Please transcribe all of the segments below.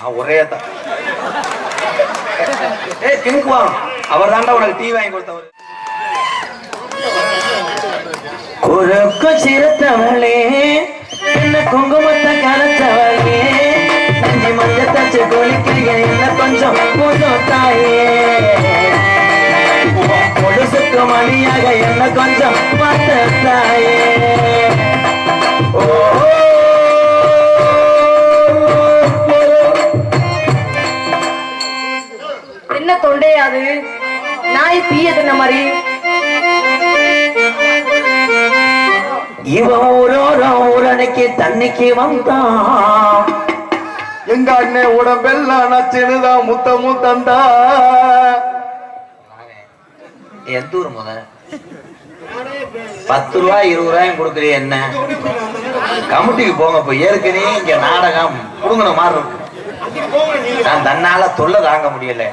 நான் ஒரே தான் ஏய் திங்குவா அவர் தாண்டா உனக்கு டீ வாங்கி கொடுத்தவர் குழக்க சிறுத்தவளே என்ன குங்குமத்தை கலத்தவளே நஞ்சி மஞ்சத்தச்சு கொலிக்கிறீங்க என்ன கொஞ்சம் போதும் தாயே பொழுசுக்கு மணியாக என்ன கொஞ்சம் பார்த்த தாயே ஓ என்ன தொண்டையாது? நாய் பீய தின்ன மாதிரி? இவன் ஊரோரம் ஊரணிக்கு தண்ணிக்கு வந்தான். எங்க அண்ணன் உடம்பெல்லாம் நச்சுனுதான் முத்தமும் தந்தா எந்த ஊர் முத? பத்து ரூபாய் இருபது ரூபாயும் கொடுக்குறீ என்ன? கமிட்டிக்கு போங்க இப்ப ஏற்கனவே இங்க நாடகம் புடுங்கின மாதிரி இருக்கு. நான் தன்னால தொல்லை தாங்க முடியல.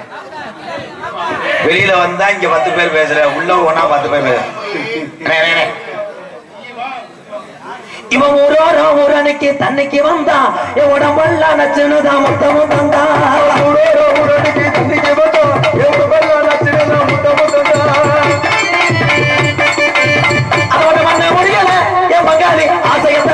வெளியில வந்தா இங்க பத்து பேர் பேசுற உள்ள ஒன்னா பத்து பேர் பேசுற இவன் ஒரு அண்ணே. இவன் ஊரோர தன்னைக்கு வந்தா என் உடம்பெல்லாம் நச்சுனுதான் மொத்தமும் தந்தான் ஊரோட ஊரடிக்கு தண்ணிக்கு வந்தோம் என் உடம்பெல்லாம் நச்சுனுதான் முத்தமும் தந்தா. அதோட மண்ண முடியல என் பங்காளி ஆசையத்தை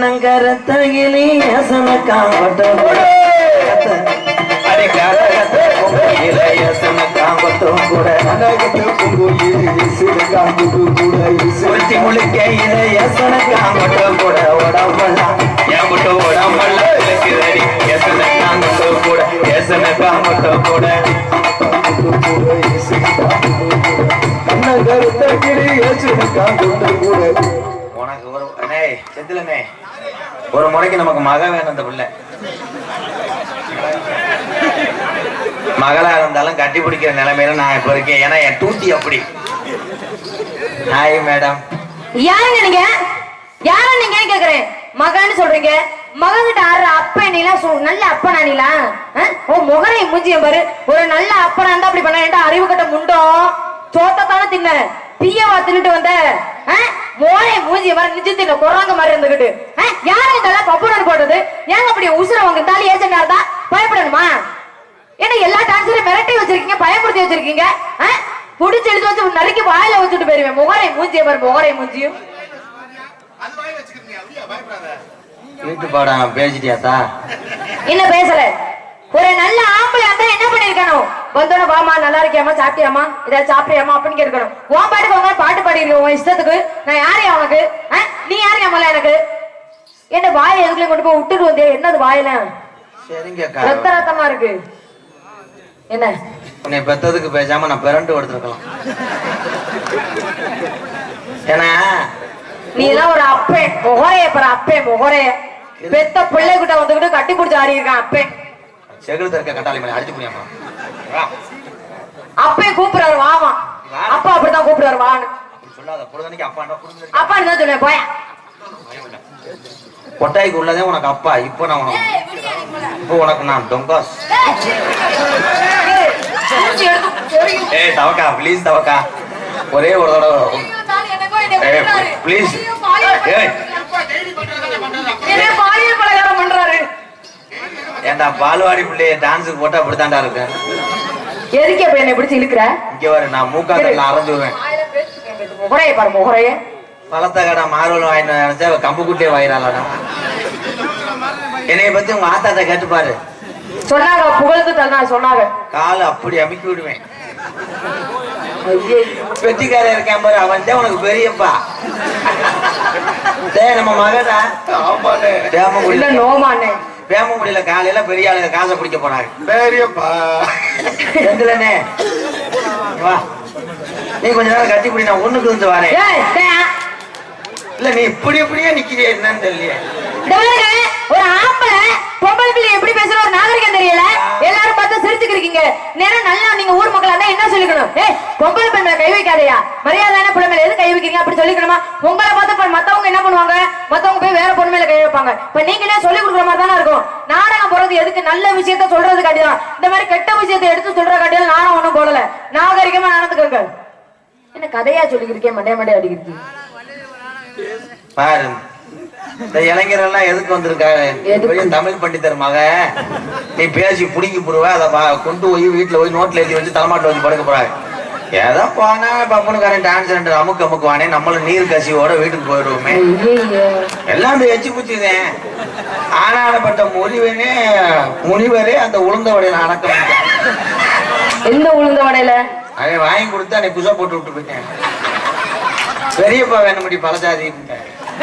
கண்ணங்கரத்தகிலி யசன காம்பட்ட அடி கரகத்த கும்பையில யசன காம்பட்டும் கூட அனகத்து பொங்குயில் இசுகா குடு கூட இசு சுருட்டி முழுக்கையில யசன காம்பட்டும் கூட உடம்பெல்லாம் எம்பிட்டு உடம்பெல்லாம் இலக்குதடி யசன காம்பட்டும் கூட யசன காம்பட்டும் கூட இசுகா கண்ணகருத்த கிளி இசுகா குடு உனக்கு ஒரு அண்ணே செந்திலண்ணே ஒரு முறைக்கு நமக்கு மக வேணும் அந்த பிள்ளை. மகளா இருந்தாலும் கட்டி பிடிக்கிற நிலைமையில நான் இப்ப இருக்கேன். ஏன்னா என் டூத்தி அப்படி. ஹாய் மேடம் யாருங்க நீங்க? யார நீங்க கேக்குறேன் மகன்னு சொல்றீங்க. மகன்கிட்ட ஆடுற அப்ப நீலா நல்ல அப்பனா நீலா? ஓ முகரை மூஞ்சியம் பாரு. ஒரு நல்ல அப்பனா இருந்தா அப்படி பண்ண அறிவு கட்ட முண்டோம். சோத்தத்தானே தின்ன. பியவா தின்னுட்டு வந்த மோரை மூஞ்சிய மாதிரி நிஜத்துல குறாங்க மாதிரி இருந்துகிட்டு யாரு இதெல்லாம் பப்புடன் போட்டது? ஏங்க அப்படி உசுர உங்க தாலி ஏஜென்டா இருந்தா பயப்படணுமா? ஏன்னா எல்லா டான்ஸரையும் மிரட்டி வச்சிருக்கீங்க பயப்படுத்தி வச்சிருக்கீங்க புடிச்சு எடுத்து வச்சு நறுக்கி வாயில வச்சுட்டு போயிருவேன். முகரை மூஞ்சிய பாரு முகரை மூஞ்சியும் என்ன பேசல ஒரு நல்ல ஆம்பளை என்ன பண்ணிருக்கணும்? வந்தோட வாமா நல்லா இருக்கியாமா சாப்பிட்டியாமா ஏதாவது சாப்பிட்டியாமா அப்படின்னு கேட்கணும். உன் பாட்டுக்கு உங்க பாட்டு பாடிடுவோம் உன் இஷ்டத்துக்கு. நான் யாரையா உனக்கு? ஆ? நீ யாரையா முதல்ல எனக்கு? என்ன வாயை எதுக்குள்ள கொண்டு போய் விட்டுட்டு வந்தே என்னது வாயில ரத்த ரத்தமா இருக்கு. என்ன? உன்னை பெத்ததுக்கு பேசாம நான் பிறண்டு கொடுத்துருக்கலாம். ஏன்னா நீ எல்லாம் ஒரு அப்பே முகரைய பாரு அப்பே முகரைய. பெத்த பிள்ளை கிட்ட வந்துகிட்டு கட்டி பிடிச்சி ஆடி இருக்கான் அப்பே. செகுடு இருக்க கட்டாளி மேல அடிச்சு புரியாமா அப்பே கூப்பிடுறாரு வாமா அப்பா அப்படித்தான் கூப்பிடுறாரு வான்னு. சொல்லாத பொழுதனைக்கு அப்பாண்டா அப்பான்னு தான் சொல்லுவேன் போயா. கொட்டாய்க்கு உள்ளதே உனக்கு அப்பா இப்போ நான் உனக்கு இப்போ உனக்கு நான் டொங்காஸ். ஏய் தவக்கா ப்ளீஸ் தவக்கா. ஒரே ஒரு தடவை. ஏய் ப்ளீஸ் ஏய். என்ன பாலியல் பலகாரம் பண்றாரு. ஏன்டா பால்வாடி பிள்ளைய டான்ஸுக்கு போட்டா அப்படித்தான்டா இருக்கு? எதுக்கு அப்ப என்னை பிடிச்சு இழுக்கிற? இங்க வர நான் மூக்காக்கல்ல அரைஞ்சுவேன். முகரைய பாரு முகரைய. பழத்த கடை மார்வல் வாங்கிட்டு நினைச்சா கம்பு குட்டியே வாயிராளடா என்னைய பத்தி உங்க ஆத்தாட்ட கேட்டுப்பாரு சொன்னாங்க புகழ்ந்து தந்தா சொன்னாங்க. காலை அப்படி அமுக்கி விடுவேன். பெட்டிக்காரன் இருக்கான் பாரு அவன் தான் உனக்கு பெரியப்பா. டேய் நம்ம மகனா ஆமாண்ணே. இல்ல வேமங்குடியில நோமானே வேமங்குடியில காலையில பெரிய ஆளுங்க காசை பிடிக்க போனாங்க. பெரியப்பா செந்திலனே வா. நீ கொஞ்ச நேரம் கட்டி பிடி நான் ஒண்ணுக்கு வந்து வரேன். இல்ல நீ இப்படி இப்படியே நிக்கிறிய என்னன்னு தெரியல. ஒரு ஆம்பளை பொம்பளை பிள்ளை எப்படி பேசுற ஒரு நாகரிகம் தெரியல? எல்லாரும் பார்த்து சிரிச்சுக்கிறீங்க நேரம் நல்லா நீங்க ஊர் மக்கள் இருந்தா என்ன சொல்லிக்கணும்? ஏ பொம்பளை பெண் கை வைக்காதையா. மரியாதையான பொண்ணு மேல எது கை வைக்கிறீங்க? அப்படி சொல்லிக்கணுமா? உங்களை பார்த்து மத்தவங்க என்ன பண்ணுவாங்க? மத்தவங்க போய் வேற பொண்ணு மேல கை வைப்பாங்க. இப்ப நீங்களே சொல்லி கொடுக்குற மாதிரி தானே இருக்கும். நாடகம் போறது எதுக்கு? நல்ல விஷயத்த சொல்றது காட்டிதான் இந்த மாதிரி கெட்ட விஷயத்தை எடுத்து சொல்ற காட்டியும் நானும் ஒண்ணும் போடல. சொல்லுங்க என்ன கதையா சொல்லிக்கிருக்கேன் மண்டே மண்டே அடிக்கிறீங்க பாரு. இந்த இளைஞர் எல்லாம் எதுக்கு? பெரிய தமிழ் பண்டிதர் மக. நீ பேசி புடிங்கி புடுவ அதை கொண்டு போய் வீட்டுல போய் நோட்ல எழுதி வச்சு தலைமாட்டு வச்சு படுக்க போறாங்க. ஏதோ போனா பப்பனுக்காரன் டான்ஸ் ரெண்டு அமுக்கு அமுக்குவானே நம்மளும் நீர் கசிவோட வீட்டுக்கு போயிடுவோமே. எல்லாம் எச்சு புச்சுதேன் ஆனாடப்பட்ட முனிவனே முனிவரே அந்த உளுந்த வடையில அடக்கம். எந்த உளுந்த வடையில? அவன் வாங்கி கொடுத்து அன்னைக்கு குசா போட்டு விட்டு போயிட்டேன். பெரியப்பா வேணும்படி பலஜாதி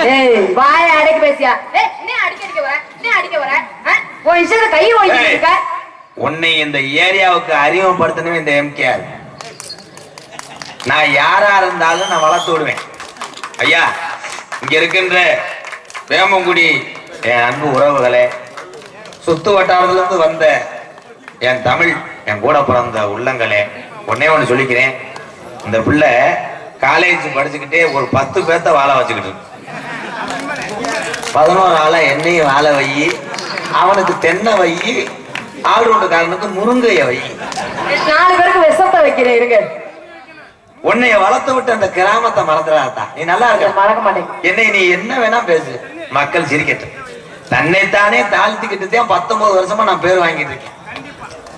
ஏய் வாய அடக்கி பேசியா? ஏய் என்ன அடிக்க அடிக்க வர என்ன அடிக்க வர ஆ? உன் இஷ்டத்தை கை ஓடிட்டு இருக்க. உன்னை இந்த ஏரியாவுக்கு அறிமுகப்படுத்தணும் இந்த எம்கேஆர் நான் யாரா இருந்தாலும் நான் வளர்த்து விடுவேன். ஐயா இங்க இருக்கின்ற வேமங்குடி என் அன்பு உறவுகளே சுத்து வட்டாரத்துல இருந்து வந்த என் தமிழ் என் கூட பிறந்த உள்ளங்களே ஒன்னே ஒண்ணு சொல்லிக்கிறேன். இந்த பிள்ளை காலேஜ் படிச்சுக்கிட்டே ஒரு பத்து பேர்த்த வாழ வச்சுக்கிட்டு. பதினோரு ஆளா என்னையும் வாழ வை. அவனுக்கு தென்னை வை. ஆள்ரவுண்டுக்காரனுக்கு முருங்கைய வை. நாலு பேருக்கு விஷத்தை வைக்கிறேன் இருங்க. உன்னைய வளர்த்து விட்டு அந்த கிராமத்தை மறந்துடாதா நீ நல்லா இருக்க. மறக்க மாட்டேன். என்னை நீ என்ன வேணா பேசு. மக்கள் சிரிக்கட்டும். தன்னைத்தானே தாழ்த்திக்கிட்டு தான் பத்தொன்பது வருஷமா நான் பேர் வாங்கிட்டு இருக்கேன்.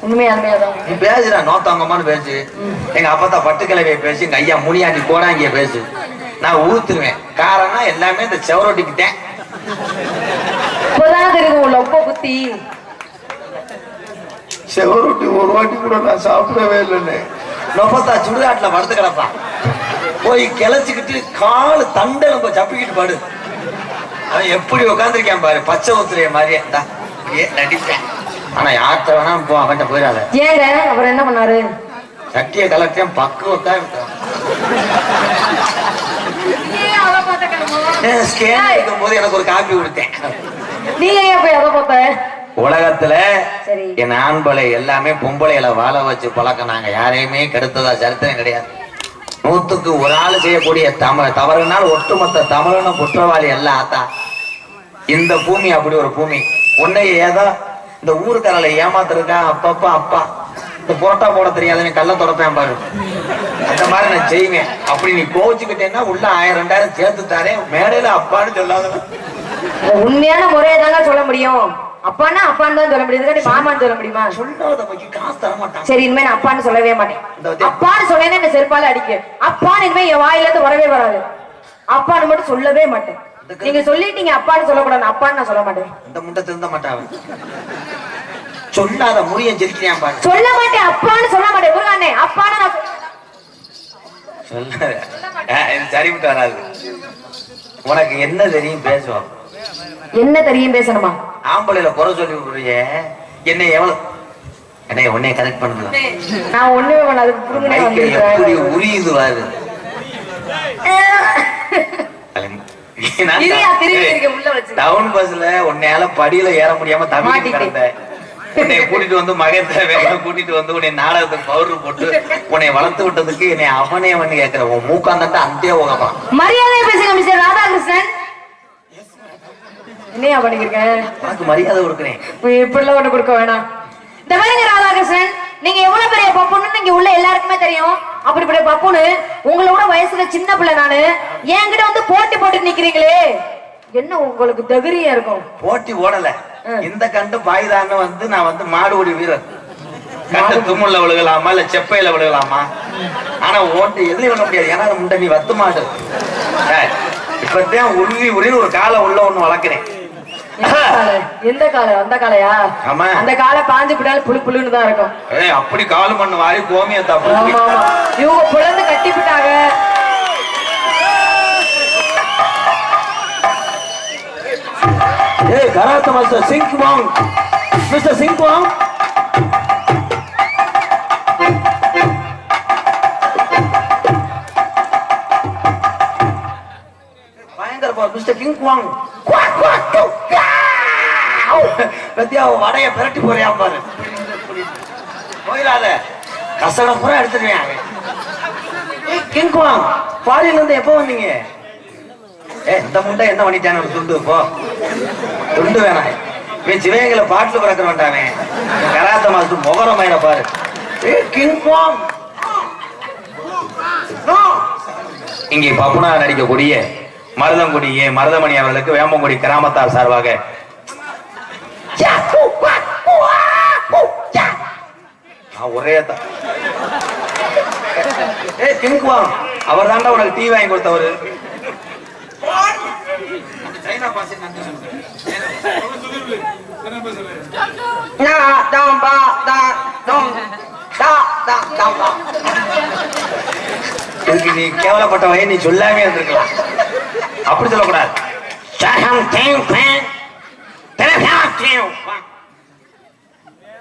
நீ பேசுடா நோத்தவங்கம்மான்னு பேசு. எங்க அப்பத்தா பட்டுக்கிழவிய பேசு எங்க ஐயா முனியாண்டி கோடாங்கிய பேசு. நான் ஊத்துருவேன் காரணம் எல்லாமே இந்த செவரொட்டிக்கு தான் இப்பதான் தெரியுது உள்ள உப்ப குத்தி. செவரொட்டி ஒரு வாட்டி கூட நான் சாப்பிடவே இல்லைன்னு நொப்பத்தா சுடுகாட்டுல படுத்து கிடப்பான். போய் கிளச்சிக்கிட்டு காலு தண்டை சப்பிக்கிட்டு படு. அவன் எப்படி உட்காந்துருக்கான் பாரு பச்சை ஊத்துறைய மாதிரியே. நடிப்பேன். ஆனா யார்கிட்ட வேணா போ அவன்கிட்ட போயிடாத. ஏங்க அவர் என்ன பண்ணாரு? சட்டியை கலட்டியும் பக்குவத்தா ஸ்கேன் எடுக்கும் போது எனக்கு ஒரு காப்பி கொடுத்தேன். நீங்க ஏன் போய் அதை பார்த்த? உலகத்துல சரி. என் ஆண்பலை எல்லாமே பொம்பளைகளை வாழ வச்சு பழக்கம் நாங்க யாரையுமே கெடுத்ததா சரித்திரம் கிடையாது. நூத்துக்கு ஒரு ஆள் செய்யக்கூடிய தம தவறுனால் ஒட்டுமொத்த தமிழன குற்றவாளி எல்லாம் ஆத்தா. இந்த பூமி அப்படி ஒரு பூமி. உன்னை ஏதோ இந்த ஊருக்காரலை ஏமாத்துறதுக்கா அப்பப்பா அப்பா. இந்த புரோட்டா போட தெரியாதுன்னு கள்ள தொடப்பேன் பாரு. அந்த மாதிரி நான் செய்வேன். அப்படி நீ கோச்சுக்கிட்டேன்னா உள்ள ஆயிரம் ரெண்டாயிரம் சேர்த்து தாரேன். மேடையில அப்பான்னு சொல்லாத உண்மையான முறையை தாங்க சொல்ல முடியும். அப்பான்னா அப்பான்னு தான் சொல்ல முடியும். இதுக்காண்டி மாமான்னு சொல்ல முடியுமா? சொல்லாத பத்தி காசு தர மாட்டான். சரி இனிமே நான் அப்பான்னு சொல்லவே மாட்டேன். அப்பான்னு சொன்னேன்னு என்ன செருப்பால அடிக்க. அப்பான்னு இனிமே என் வாயில இருந்து வரவே வராது. அப்பான்னு மட்டும் சொல்லவே மாட்டேன். நீங்க சொல்லிட்டீங்க அப்பான்னு சொல்லக்கூடாது. அப்பான்னு நான் சொல்ல மாட்டேன். இந்த முட்டை திருந்த மாட்டான் சொல்லாத முடியும் ஜெயிக்கிறான் பாரு. சொல்ல மாட்டேன் அப்பான்னு சொல்ல மாட்டேன். முருகானே அப்பான்னு நான் சொல்ல- சரிவிட்டு வராது. உனக்கு என்ன தெரியும் பேசுவோம். என்ன தெரியும் பேசணுமா? ஆம்பளைல குறை சொல்லி விடுறிய. என்னை எவ்வளவு என்னை உன்னை கரெக்ட் பண்ணுது நான் ஒண்ணுமே பண்ணாது எப்படி உரியுது பாரு இதையா திரும்பி இருக்க உள்ள வச்சு டவுன் பஸ்ல உன்னையால படியில ஏற முடியாம தமிழ் மாட்டிட்டேன். கிடந்த. உன்னை கூட்டிட்டு வந்து மகத்தை வேலை கூட்டிட்டு வந்து உன்னை நாடகத்துக்கு பவுடர் போட்டு உன்னை வளர்த்து விட்டதுக்கு என்னை அவனே வந்து கேட்கிற உன் மூக்காந்தட்ட அந்தே உகப்பான். மரியாதை பேசுங்க மிஸ்டர் ராதாகிருஷ்ணன். என்னையா பண்ணிருக்கேன் உனக்கு மரியாதை கொடுக்குறேன். இப்படிலாம் ஒண்ணு கொடுக்க வேணாம். இந்த பாருங்க ராதாகிருஷ்ணன். நீங்க எவ்வளவு பெரிய பப்புன்னு இங்க உள்ள எல்லாருக்குமே தெரியும். அப்படிப்பட்ட பப்புனு உங்களோட வயசுல சின்ன பிள்ளை நானு. என்கிட்ட வந்து போட்டி போட்டு நிக்கிறீங்களே. என்ன உங்களுக்கு தகுரியா இருக்கும்? போட்டி ஓடல. இந்த கண்டு பாய்தான்னு வந்து நான் வந்து மாடுபடி வீரர் கண்டு தும்முள்ள விழுகலாமா இல்ல செப்பையில விழுகலாமா? ஆனா ஓட்டு எதுலயும் விட முடியாது. ஏன்னா முண்டை நீ வத்து மாடு. இப்பதான் உருவி உருவி ஒரு காலை உள்ள ஒண்ணு வளர்க்கிறேன். எந்த காலை? எந்த காலை? அந்த காலையா? ஆமா. அந்த காலை பாஞ்சு விட்டாலும் புழு புழுன்னு தான் இருக்கும். ஏய் அப்படி காலு மண்ணு வாரி ஆமா இவங்க புலந்து கட்டி விட்டாங்க. ஏய் karate master Sing Wang mister Sing Wang பயங்கர பா மிஸ்டர் கிங் வாங் குவாக், குவாக், குவ், காவ். பத்தியா அவன் வடைய பிரட்டி போறியா பாரு. போயிடாத. கசடம் பூரா எடுத்துருவேன் அவன். ஃபாரின்ல இருந்து எப்போ வந்தீங்க? ஏ இந்த முண்டை என்ன பண்ணிட்டான துண்டு போ. துண்டு வேணாம். இவன் சிவகங்களை பாட்டுல பிறக்க வேண்டாமே கராத்த மாசத்து முகரமாயிட பாரு. ஏ கிங் இங்கே பப்புனா நடிக்கக்கூடிய மருதங்குடி ஏ மருதமணி அவர்களுக்கு வேம்பங்குடி கிராமத்தார் சார்பாக ஒரே தான் ஏ திமுக்குவா அவர் தாண்டா உனக்கு டீ வாங்கி கொடுத்தவர். இதுக்கு நீ கேவலப்பட்டவன் நீ சொல்லாமே இருந்திருக்கலாம். அப்படி சொல்லக்கூடாது.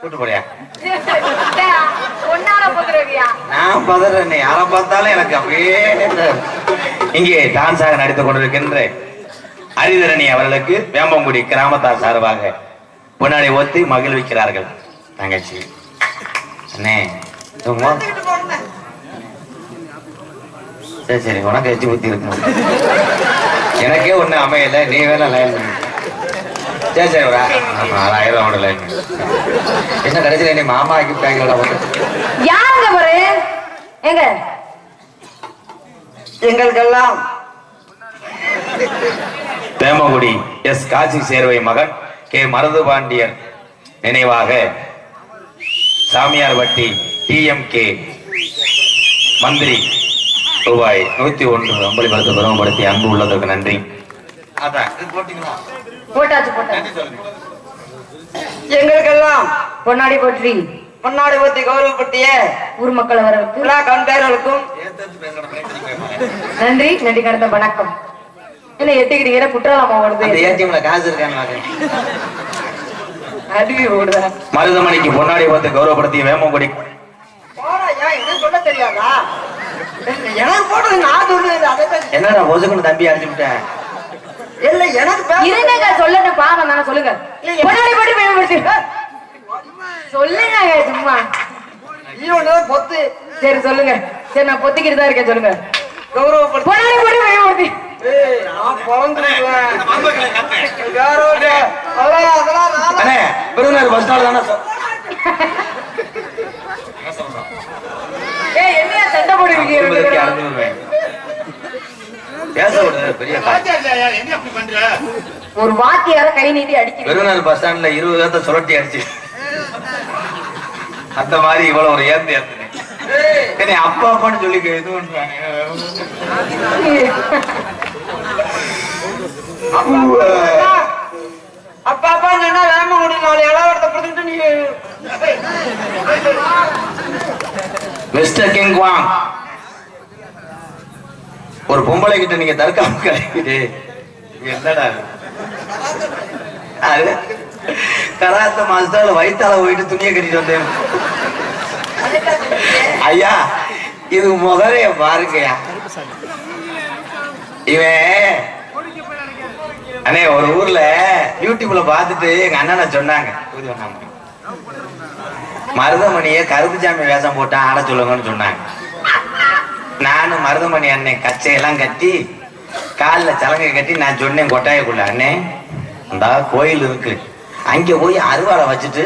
கூட்டு போறியா ஒன்னால நான் பதறேன். யாரை பார்த்தாலும் எனக்கு அப்படியே இங்கே டான்ஸாக நடித்துக் கொண்டிருக்கின்ற ஹரிதரணி அவர்களுக்கு வேம்பங்குடி கிராமத்தார் சார்பாக முன்னாடி ஒத்தி மகிழ்விக்கிறார்கள். தங்கச்சி. அண்ணே சும்மா சரி சரி உனக்கு எச்சு புத்தி இருக்கும் எனக்கே ஒண்ணு அமையல நீ வேணா லைன் ஆ- ஆமா, ஆயிரம் லைன் என்ன கடைசியில் நீ மாமா ஆக்கி பேங்கடா யாருங்க பாரு எங்க? எங்களுக்கெல்லாம். தேமகுடி எஸ் காசி சேர்வை மகன் கே. மருது பாண்டியன் நினைவாக சாமியார் வட்டி டிஎம்கே மந்திரி ரூபாய் நூத்தி ஒன்று. அம்பளிப்படுத்த பெருமைப்படுத்தி அன்பு உள்ளதற்கு நன்றி. அதான் போட்டீங்களா போட்டாச்சு போட்டாச்சு. எங்களுக்கெல்லாம் பொன்னாடி போற்றி முன்னாடி ஊத்தி கௌரவப்பட்டிய ஊர் மக்கள் அவர்களுக்கு விழா கண்டர்களுக்கும் நன்றி நன்றி கடந்த வணக்கம். என்ன எட்டுக்கிட்டீங்க குற்றாலமா ஓடுது? ஏடிஎம்ல காசு ஓடுதா? மருதமணிக்கு பொன்னாடி பார்த்து கௌரவப்படுத்திய வேமங்குடி. சொல்ல தெரியாதா? எனக்கு போட்டது நான் சொல்லுவேன் என்னடா ஒசுக்குன்னு தம்பி அடிச்சு விட்டேன். இல்ல எனக்கு இருங்க. பாவம் தானே சொல்லுங்க. பொன்னாடி போட்டு மேம்படுத்தி சொல்லுங்க சும்மா. பொத்து. சரி சொல்லுங்க. சரி நான் பொத்திக்கிட்டு தான் இருக்கேன் சொல்லுங்க. கௌரவப்படுத்தி. பொன்னாடி போட்டு ஏய் என்னையா சண்டை போடுவீங்க ரெண்டு குடும்பத்துக்கு பேரும்? அறுநூறு ரூபாய். பேச பெரிய. ஒரு வாத்தியார கை நீட்டி அடிக்கிறீங்க விருதுநகர் பஸ் ஸ்டாண்ட்ல இருபது பேர்த்த சுரட்டி அடிச்சு. அந்த மாதிரி இவ்வளவு ஒரு ஏந்து ஏத்துனேன். என்னை அப்பா அப்பான்னு சொல்லி இது பண்றாங்க அப்பா அப்பா சொன்னா வேம முடி நாலு இளவரத்தை கொடுத்துட்டு நீ மிஸ்டர் கிங் வாங் ஒரு பொம்பளை கிட்ட நீங்க தற்காப்பு கிடைக்குது என்னடா? அது கராத்த மாசத்தால வயித்தால போயிட்டு துணியை கட்டிட்டு வந்தேன். ஐயா இது முதலைய பாருங்கயா இவன் அண்ணே ஒரு ஊர்ல யூடியூப்ல பாத்துட்டு எங்க அண்ணனை சொன்னாங்க. மருதமணிய கருப்பு சாமி வேஷம் போட்டான் ஆட சொல்லுங்கன்னு சொன்னாங்க. நானும் மருதமணி அண்ணன் கச்சையெல்லாம் கட்டி காலில் சலங்கை கட்டி நான் சொன்னேன் கொட்டாயக்குள்ள அண்ணே. அந்த கோயில் இருக்கு. அங்கே போய் அருவாளை வச்சுட்டு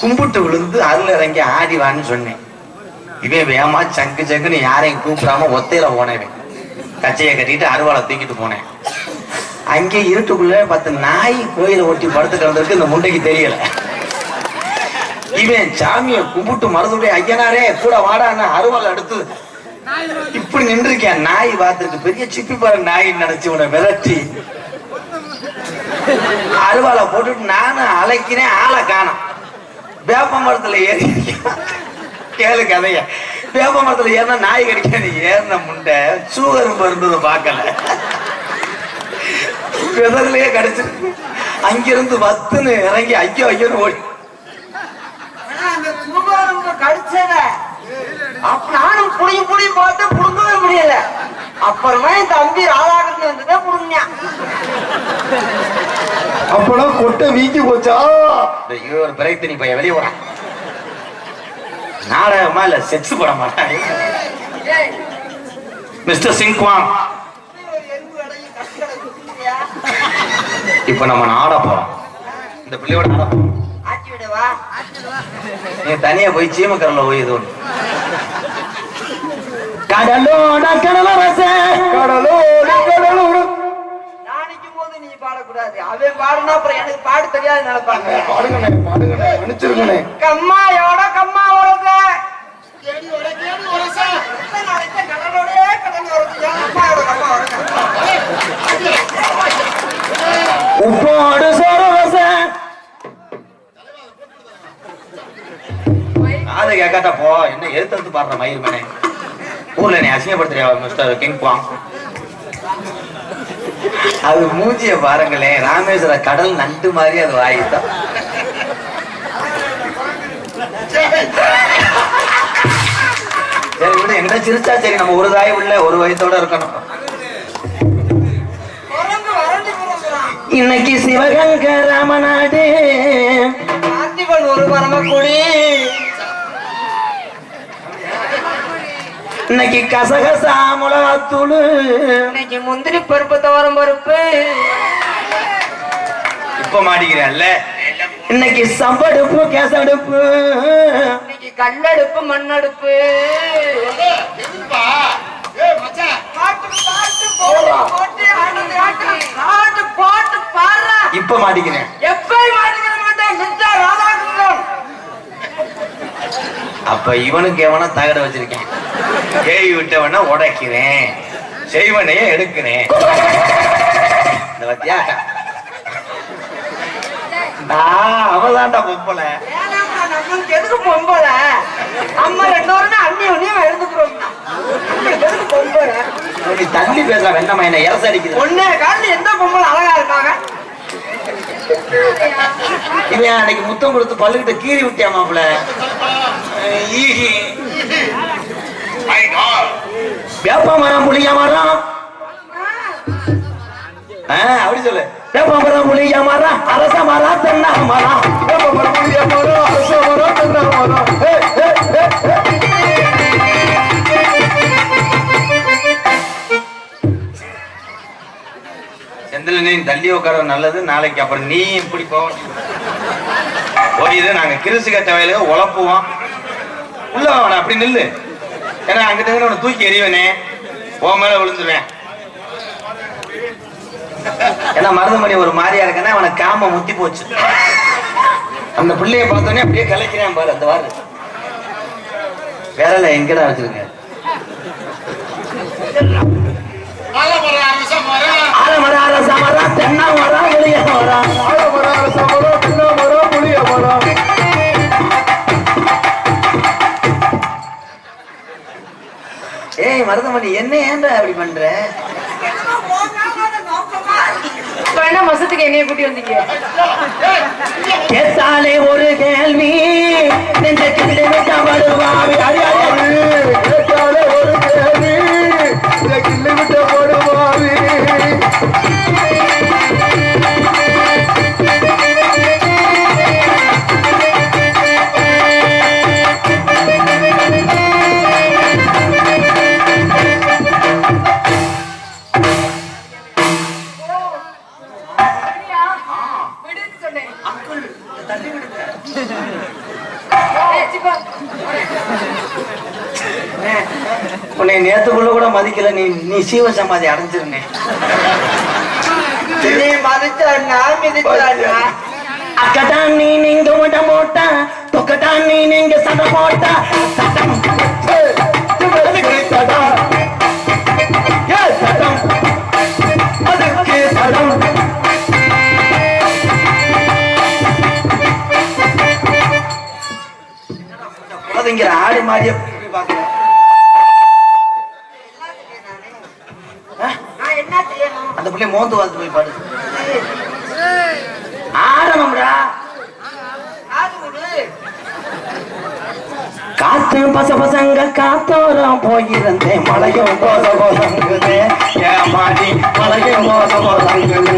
கும்பிட்டு விழுந்து அருள் இறங்கி ஆடி வான்னு சொன்னேன். இவன் வேமா சங்கு சங்குன்னு யாரையும் கூப்பிடாம ஒத்தையில போனேன் கச்சையை கட்டிட்டு அருவாளை தூக்கிட்டு போனேன். அங்கே இருட்டுக்குள்ள பத்து நாய் கோயிலை ஒட்டி படுத்து கிடந்திருக்கு இந்த முண்டைக்கு தெரியல. இவன் சாமியை கும்பிட்டு மருதுடைய ஐயனாரே கூட வாடான்னு அருவாள் எடுத்து இப்படி நின்று இருக்கேன் நாய் பார்த்துருக்கு பெரிய சிப்பி பாரு நாய் நினைச்சு உன விரட்டி. அருவாளை போட்டுட்டு நானும் அலைக்கினேன் ஆளை காணும். வேப்ப மரத்துல ஏறி கேளு கதைய. வேப்ப மரத்துல ஏறினா நாய் கடிக்காது ஏறின முண்டை சூகரும் இருந்தது பார்க்கல. விதர்லயே கிடைச்சிருக்கு அங்கிருந்து வத்துன்னு இறங்கி ஐயோ ஐயோன்னு ஓடி. கடிச்சவ சுகுமாரங்க அப்புறமா என் தம்பி ராதாகிருஷ்ணன் புடுங்கினான் அப்பெல்லாம் கொட்டை வீங்கி போச்சா? இந்த இவர் பிறகு நீ பையன் வெளியே போறான் நாடகமா இல்ல செக்ஸ் போட? மாட்டான் மிஸ்டர் சிங்க்வாங். இப்ப நம்ம நாட போறோம். இந்த பிள்ளையோட நாட போறோம். நீ தனியா போய் சீமக்கரில் போய் இது ஒண்ணு கடலோட கடலரச. கடலோட கடலோட. நாளைக்கும் போது நீ பாடக்கூடாது. அவன் பாடுனா அப்புறம் எனக்கு பாடு தெரியாது நினைப்பாங்க. பாடுங்கண்ணே பாடுங்கண்ணே நினைச்சிருக்கண்ணே கம்மாயோட கம்மா உரச. கேடியோட கேடி உரச. உப்போடு சோரவச அதை என்ன எடுத்து வந்து பாடுற மயிர் மேனே ஊர்ல நீ அசிங்கப்படுத்துறியா மிஸ்டர் கிங் பாங் அது மூஞ்சிய பாருங்களேன் ராமேஸ்வர கடல் நண்டு மாதிரி அது வாயித்தான் சரி விடு எங்கிட்ட சிரிச்சா சரி நம்ம ஒரு தாய் உள்ள ஒரு வயசோட இருக்கணும். இன்னைக்கு சிவகங்க ராமநாடு ஒரு பரமக்குடி. இன்னைக்கு கசகசா மிளகாத்தூளு. இன்னைக்கு முந்திரி பருப்பு துவரம் பருப்பு. இப்ப மாட்டிக்கிறல்ல இன்னைக்கு சம்படுப்பு கேசடுப்பு. இன்னைக்கு கல்லடுப்பு மண்ணடுப்பு. பாட்டு பாட்டு போட்டு போட்டு ஆனது ஆட்டு பாட்டு பாட்டு பாடுறா. இப்ப மாட்டிக்கிறேன். எப்படி மாட்டிக்கிற மாட்டேன் அப்ப இவனுக்கு எவனா தகட வச்சிருக்கேன். கேள்வி விட்டவன உடைக்கிறேன். செய்வனையே எடுக்கிறேன். இந்த பத்தியா? நான் அவதான்டா பொம்பளை. ஏனாம்மா, நம்மளுக்கு எதுக்கு பொம்பளை? நம்ம ரெண்டு பேருமே அண்ணி ஒன்னியும் எழுந்துக்கிறோம் நம்மளுக்கு எதுக்கு பொம்பளை? நீ தள்ளி பேசுற வெண்ணமா என்ன இறச அடிக்குது. ஒன்னே காலில் எந்த பொம்பளை அழகா இருக்காங்க? இவன் அன்னைக்கு முத்தம் கொடுத்து பல்லுகிட்ட கீறி விட்டியா மாப்பிள ஈகி வேப்ப மரம் புளிய மரம். ஆ, அப்படி சொல்லு. வேப்ப மரம் புளிய மரம் அரச மரம் தென்னை மரம். வேப்ப மரம், புளிய மரம், அரச மரம், தென்னை மரம். ஏய், நீ தள்ளி உட்கார நல்லது நாளைக்கு அப்புறம் நீ இப்படி போக ஓடிது நாங்க கிருசு கட்ட வயலுக்கு உழப்புவோம். உள்ள அவனை அப்படி நில்லு. ஏன்னா அங்கிட்ட இங்கிட்ட உன்னை தூக்கி எறிவனே. உன் மேல விழுந்துருவேன். ஏன்னா மருதமணி ஒரு மாதிரியா இருக்கனா அவனுக்கு காம முத்தி போச்சு. அந்த பிள்ளைய பார்த்தோன்னே அப்படியே கலைக்கிறேன் பாரு அந்த வாரு. வேறல எங்கடா வச்சிருக்க? ஆலமரம் அரச மரம் தென்னை மரம் வெளிய மரம், ஏய் மருதமணி என்ன ஏன்டா அப்படி பண்ற என்ன மசத்துக்கு என்னைய கூட்டி வந்தீங்க கேட்டாலே ஒரு கேள்வி நெஞ்ச கிள்ளி விட்ட வருவாவி. கேட்டாலே ஒரு கேள்வி, கிள்ளி விட்ட போடுவாவி. மதிக்கல நீ நீ சீவ சமாதி அடைஞ்சிருந்தேன் நீ மதிச்சாண்ணா மிதிச்சாண்ணா அக்கதான் நீ நீங்க விட போட்டா தொக்கதான் நீ நீங்க சட போட்டா. சட்டம் ஏய், இவனுக்கு தடம். ஏ சட்டம் அதுக்கு தடம். குலதிங்கிற ஆடு மாதிரியே போய் பார்க்கிறேன். ஆ? நான் என்ன செய்யணும் அந்த பிள்ளை மோந்து வாழ்ந்து போய் பாடு. ஆரம்பம்டா. காது காத்து பச பசங்க காத்தோரம் போயிருந்தேன். மழையும் போத போதங்குது ஏமாடி மழையும் போத போதங்குது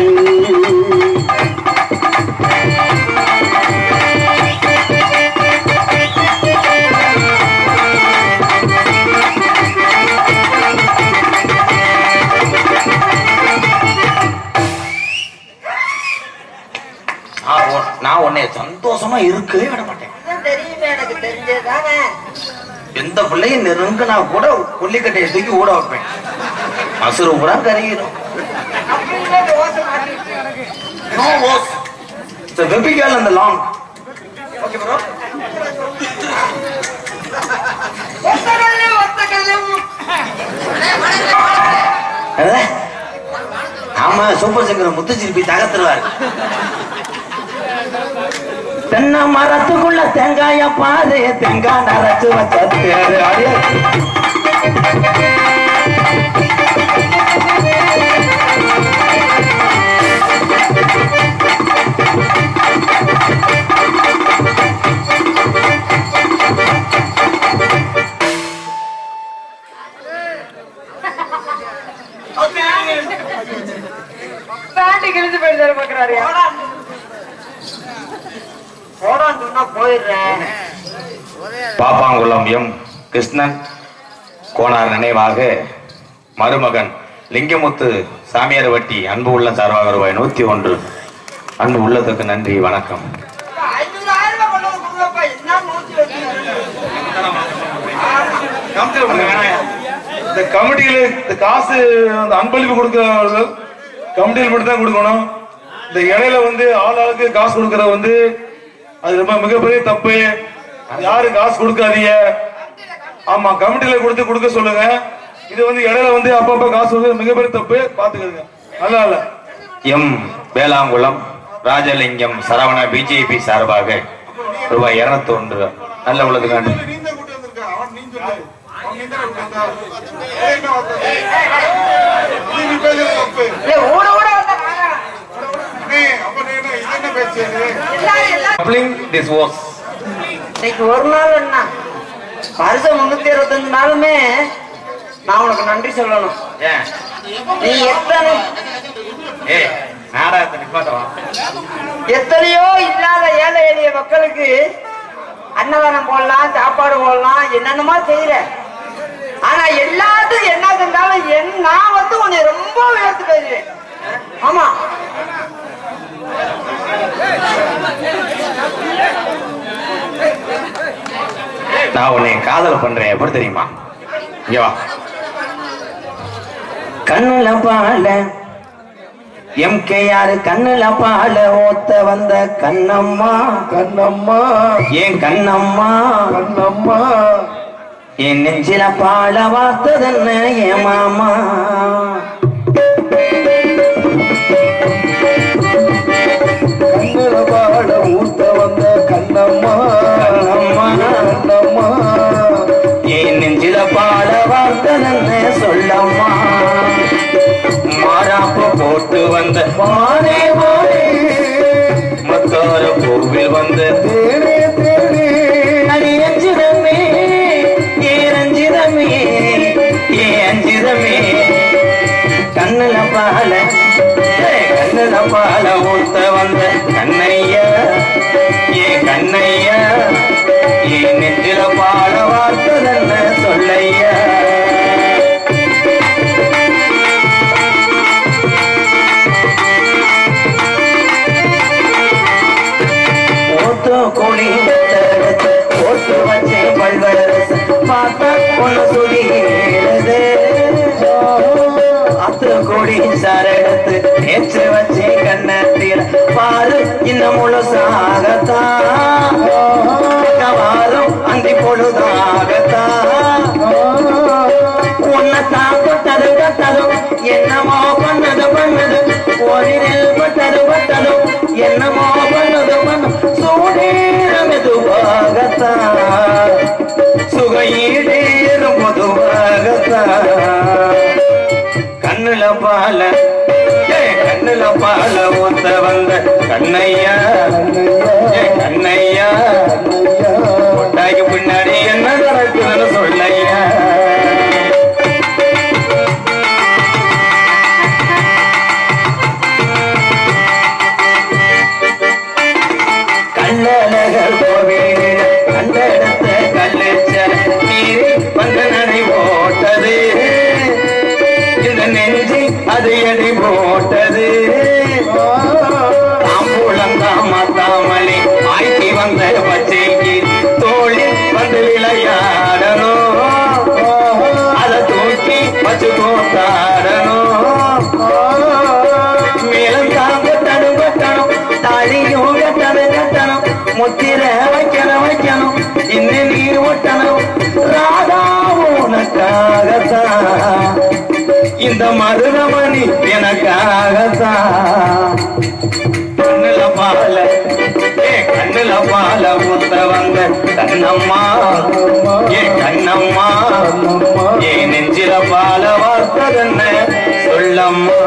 சந்தோஷமா இருக்கவே விட மாட்டேன். எந்த பிள்ளையும் நெருங்கினா கூட கொல்லிக்கட்டையை தூக்கி ஊட வைப்பேன். பூரா ஓஸ் இட்ஸ் வெபிகல் அந்த லாங் ஓகே ப்ரோ ஒத்த கல்லு ஒத்த கல்லு ஆமா சூப்பர் சிங்கர் முத்துச்சிருப்பி தகத்துருவார் தென்னை மரத்துக்குள்ள தேங்காய பாரு தேங்காய் நரைச்சு வச்சது தேரு அடியே. பேண்ட் கிழிச்சு போயிட்டு பாக்குறாரு போடான்னு சொன்னா போயிடுறேன் பாப்பாங்குளம் எம் கிருஷ்ணன் கோனார் நினைவாக மருமகன் லிங்கமுத்து சாமியார் வட்டி அன்பு உள்ள சார்பாக ரூபாய் நூத்தி ஒன்று. அன்பு உள்ளத்துக்கு நன்றி வணக்கம். இந்த கமிட்டியில இந்த காசு அந்த அன்பளிப்பு கொடுக்கிறவர்கள் கமிட்டியில் மட்டும் தான் கொடுக்கணும். இந்த இடையில வந்து ஆள் ஆளுக்கு காசு கொடுக்கறது வந்து அது ரொம்ப மிகப்பெரிய தப்பு. யாரும் காசு கொடுக்காதீங்க. ஆமா கமிட்டியில கொடுத்து கொடுக்க சொல்லுங்க. இது வந்து இடையில வந்து அப்பப்ப காசு கொடுக்கறது மிகப்பெரிய தப்பு. பாத்துக்கோங்க. நல்லா இல்ல. எம். வேளாங்குளம் ராஜலிங்கம் சரவண பிஜேபி சார்பாக ரூபாய் இருநூத்தி ஒன்று நல்ல நன்றி இல்ல ஊட ஊட வந்தா நாங்க இன்னைக்கு ஒரு நாள் என்ன? வருஷம் முன்னூத்தி இருபத்தஞ்சு நாளுமே நான் உனக்கு நன்றி சொல்லணும். நீ எத்தனை எத்தனையோ இல்லாத ஏழை எளிய மக்களுக்கு அன்னதானம் போடலாம் சாப்பாடு போடலாம் என்னென்னமோ செய்யற. ஆனா எல்லாத்துக்கும் என்ன செஞ்சாலும் என் நான் வந்து உன்னை ரொம்ப உயர்த்து பேசுவேன். ஆமா. நான் உன்னை காதல் பண்றேன். எப்படி தெரியுமா? இங்க வா. கண்ணுல பால. எம்கேஆர் கண்ணுல பால. ஓத்த வந்த கண்ணம்மா. கண்ணம்மா. ஏன் கண்ணம்மா? கண்ணம்மா. என் நெஞ்சில பால வார்த்ததென்ன? ஏன் மாமா? போட்டு வந்த மானே மானே மத்தார பூவில் வந்த தேனே தேனே. அடி அஞ்சிதமே ஏ ரஞ்சிதமே ஏ அஞ்சிதமே. கண்ணுல பால கண்ணுல பால ஊத்த வந்த கண்ணையா? ஏ கண்ணையா? ஏ நெஞ்சில பால வார்த்ததென்ன சொல்லையா? கோடி சரடுத்து நேற்று வச்சே கண்ணத்தில் பாரு இன்னும் முழுசாகத்தான் பால கண்ணுல பால ஊத்த வந்த கண்ணையா? கண்ணையா? மருதமணி எனக்காகத்தான். கண்ணுல பால ஏ கண்ணுல பால முத்த வந்த கண்ணம்மா ஏ கண்ணம்மா ஏ நெஞ்சில பால வார்த்ததென்ன? சொல்லம்மா.